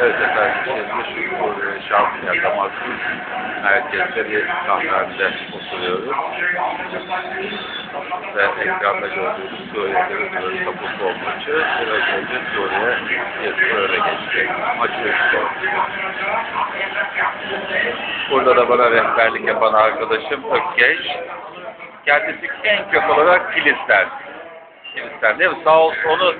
Evet efendim, şimdi şu e, Şampiyon Damaskus merkezde bir kampanyada oturuyoruz. Ve ekranda gördüğünüz Suriye'de bir topu futbol maçı. Böylece Suriye bir öyle geçti. Maçı üstü. Burada da bana rehberlik yapan arkadaşım Ökkeş. Kendisi en kök olarak Kilisler. Kilisler değil mi? Sağ olsun onu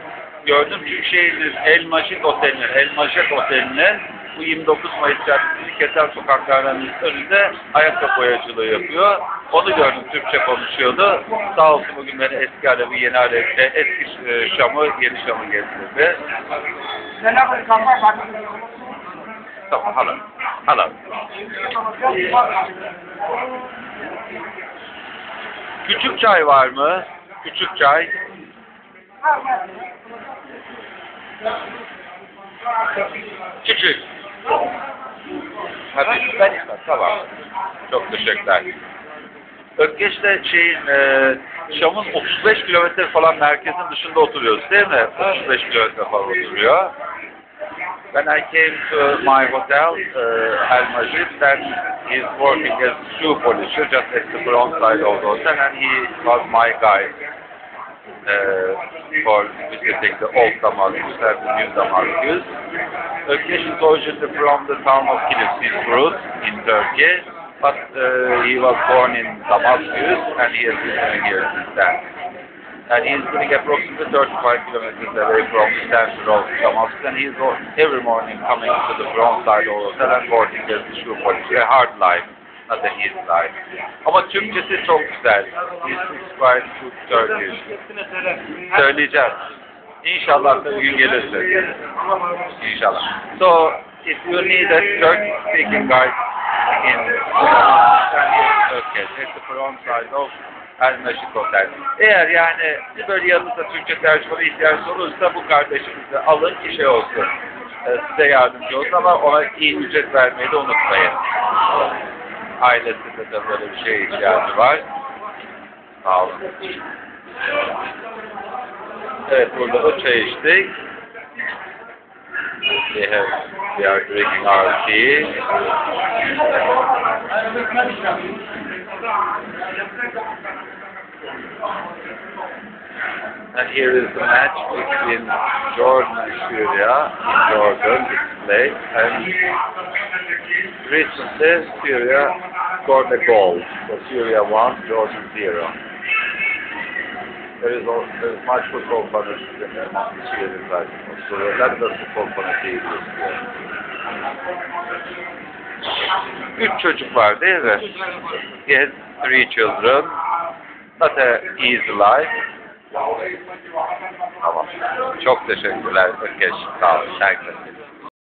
gördüm çünkü şeydir El Maşit Oteli'nin, El Maşet Oteli'nin bu 29 Mayıs Caddesi Keser sokaklarının önünde ayakkabı boyacılığı yapıyor. Onu gördüm Türkçe konuşuyordu. Sağ olsun bugün beni eski alevi yeni alevi, eski e, Şam'ı yeni Şam'ı getirdi. Tamam hala. Hala. Küçük çay var mı? Küçük çay. Küçük. Hadi ben istemem. Tamam. Çok teşekkürler. Ökkeş de şeyin e, Şam'ın 35 kilometre falan merkezin dışında oturuyoruz değil mi? 35 kilometre falan oturuyor. When I came to my hotel, uh, Al Majid, then he's working as shoe polisher just at the front side of the hotel, and he was my guide for visiting the old Damascus and the new Damascus. Ökkeş is originally from the town of Kilis, Rus in Turkey, but uh, he was born in Damascus and he has been living here since then. And he is living approximately 35 kilometers away from the center of Damascus and he is every morning coming to the front side of the hotel and working as a shoe polisher. A hard life, easy life. Ama Türkçesi çok güzel. Good Turkish. Söyleyeceğim. İnşallah da bir gün gelirsin. İnşallah. So, if you need a Turkish speaking guide in at the front side of El Meşik Hotel. Eğer yani böyle yanınızda Türkçe tercümanı ihtiyaç olursa bu kardeşimizi alın ki şey olsun. e, Size yardımcı olsun ama ona iyi ücret vermeyi de unutmayın. Ailesinde de böyle bir şeye ihtiyacı var. Sağ olun. Evet burada da çay içtik. We have, we are drinking our tea. And here is the match between Jordan and Syria Jordan, it's played. And recently Syria scored a goal. So Syria won, Jordan zero. There is, al- there is much football among the Syrians, I suppose. So that is football fanatic. Üç çocuk var değil mi? He has three children. A easy life. Tamam. Çok teşekkürler Ökeş. Sağ olun. Herkese.